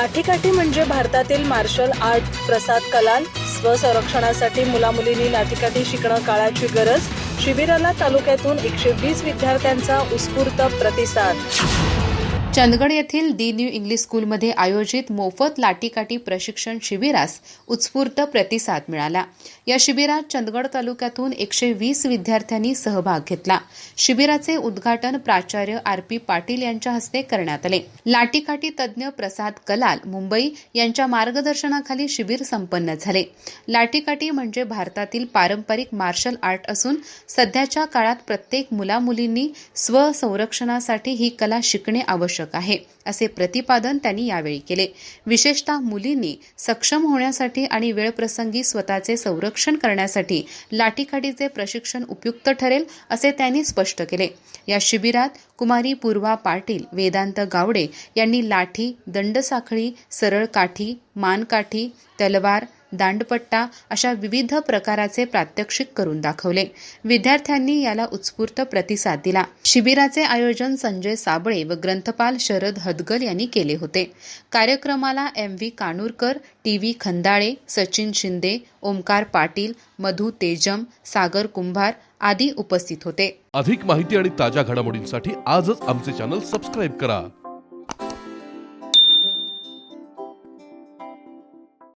लाठीकाठी म्हणजे भारतातील martial art Prasad Kalal स्वसंरक्षणासाठी मुलामुलींनी लाठीकाठी शिकणं काळाची गरज. शिबिराला तालुक्यातून एकशे वीस विद्यार्थ्यांचा उत्स्फूर्त प्रतिसाद. चंदगड येथील दी न्यू इंग्लिश स्कूलमध्ये आयोजित मोफत लाटीकाठी प्रशिक्षण शिबिरास उत्स्फूर्त प्रतिसाद मिळाला. या शिबिरात चंदगड तालुक्यातून एकशे वीस विद्यार्थ्यांनी सहभाग घेतला. शिबिराचे उद्घाटन प्राचार्य आर पी पाटील यांच्या हस्ते करण्यात आले. लाटीकाठी तज्ज्ञ प्रसाद कलाल मुंबई यांच्या मार्गदर्शनाखाली शिबिर संपन्न झाले. लाटीकाठी म्हणजे भारतातील पारंपरिक मार्शल आर्ट असून सध्याच्या काळात प्रत्येक मुलामुलींनी स्वसंरक्षणासाठी ही कला शिकणे आवश्यक आवश्यक आहे असे प्रतिपादन त्यांनी यावेळी केले. विशेषतः मुलींनी सक्षम होण्यासाठी आणि वेळप्रसंगी स्वतःचे संरक्षण करण्यासाठी लाठीकाठीचे प्रशिक्षण उपयुक्त ठरेल असे त्यांनी स्पष्ट केले. या शिबिरात कुमारी पूर्वा पाटील वेदांत गावडे यांनी लाठी दंडसाखळी सरळ काठी मानकाठी तलवार दांडपट्टा अशा विविध प्रकाराचे प्रात्यक्षिक करून दाखवले. विद्यार्थ्यांनी याला उत्स्फूर्त प्रतिसाद दिला. शिबिराचे आयोजन संजय साबळे व ग्रंथपाल शरद हदगल यांनी केले होते. कार्यक्रमाला M V Kanurkar T V Khandale Sachin Shinde Omkar Patil Madhu Tejam Sagar Kumbhar आदी उपस्थित होते. अधिक माहिती आणि ताज्या घडामोडींसाठी आजच आमचे चॅनल सबस्क्राईब करा.